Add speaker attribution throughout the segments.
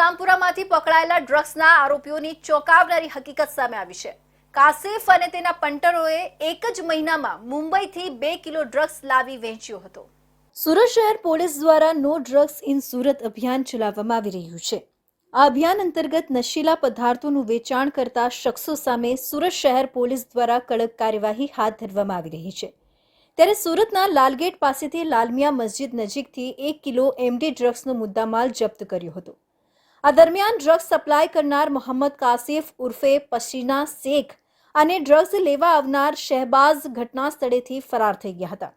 Speaker 1: રામપુરામાંથી પકડાયેલા ડ્રગ્સના આરોપીઓની ચોંકાવનારી હકીકત સામે આવી છે. કાસિફ અને તેના પંટરોએ એક જ મહિનામાં મુંબઈથી બે કિલો ડ્રગ્સ લાવી વહેંચ્યો હતો. સુરત શહેર પોલીસ દ્વારા નો ડ્રગ્સ ઇન સુરત અભિયાન ચલાવવામાં આવી રહ્યું છે. આ અભિયાન અંતર્ગત નશીલા પદાર્થોનું વેચાણ કરતા શખ્સો સામે સુરત શહેર પોલીસ દ્વારા કડક કાર્યવાહી હાથ ધરવામાં આવી રહી છે. ત્યારે સુરતના લાલગેટ પાસેથી લાલમિયા મસ્જિદ નજીકથી એક કિલો એમડી ડ્રગ્સનો મુદ્દામાલ જપ્ત કર્યો હતો. આ દરમિયાન ડ્રગ્સ સપ્લાય કરનાર મોહમ્મદ કાસિફ ઉર્ફે પશીના શેખ અને ડ્રગ્સ લેવા આવનાર શહેબાઝ ઘટના સ્થળેથી ફરાર થઈ ગયા હતા.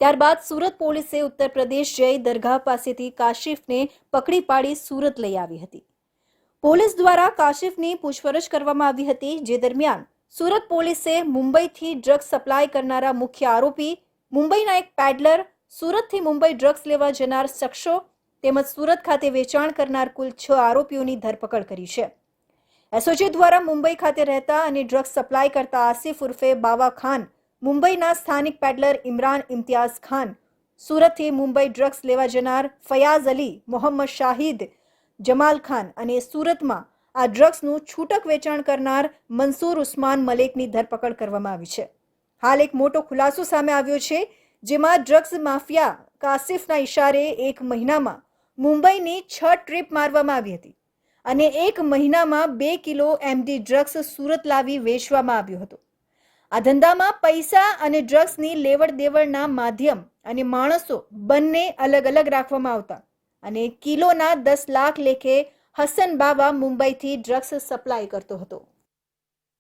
Speaker 1: ત્યારબાદ સુરત પોલીસે ઉત્તર પ્રદેશ જઈ દરગાહ પાસેથી કાશિફને પકડી પાડી સુરત લઈ આવી હતી. પોલીસ દ્વારા કાશિફની પૂછપરછ કરવામાં આવી હતી, જે દરમિયાન સુરત પોલીસે મુંબઈથી ડ્રગ્સ સપ્લાય કરનારા મુખ્ય આરોપી, મુંબઈના એક પેડલર, સુરતથી મુંબઈ ડ્રગ્સ લેવા જનાર શખ્સો તેમજ સુરત ખાતે વેચાણ કરનાર કુલ છ આરોપીઓની ધરપકડ કરી છે. એસઓજી દ્વારા મુંબઈ ખાતે રહેતા અને ડ્રગ્સ સપ્લાય કરતા આસિફ ઉર્ફે બાવા ખાન, મુંબઈના સ્થાનિક પેડલર ઇમરાન ઇમ્તિયાઝ ખાન, સુરતથી મુંબઈ ડ્રગ્સ લેવા જનાર ફયાઝ અલી, મોહમ્મદ શાહિદ, જમાલ ખાન અને સુરતમાં આ ડ્રગ્સનું છૂટક વેચાણ કરનાર મંસૂર ઉસ્માન મલેકની ધરપકડ કરવામાં આવી છે. હાલ એક મોટો ખુલાસો સામે આવ્યો છે, જેમાં ડ્રગ્સ માફિયા કાસિફના ઇશારે એક મહિનામાં મુંબઈની છ ટ્રીપ મારવામાં આવી હતી અને એક મહિનામાં બે કિલો એમડી ડ્રગ્સ સુરત લાવી વેચવામાં આવ્યો હતો. આ ધંધામાં પૈસા અને ડ્રગ્સની લેવડ દેવડના માધ્યમ અને માણસો બંને અલગ અલગ રાખવામાં આવતા અને કિલોના દસ લાખ લેખે હસન બાવા મુંબઈથી ડ્રગ્સ સપ્લાય કરતો હતો.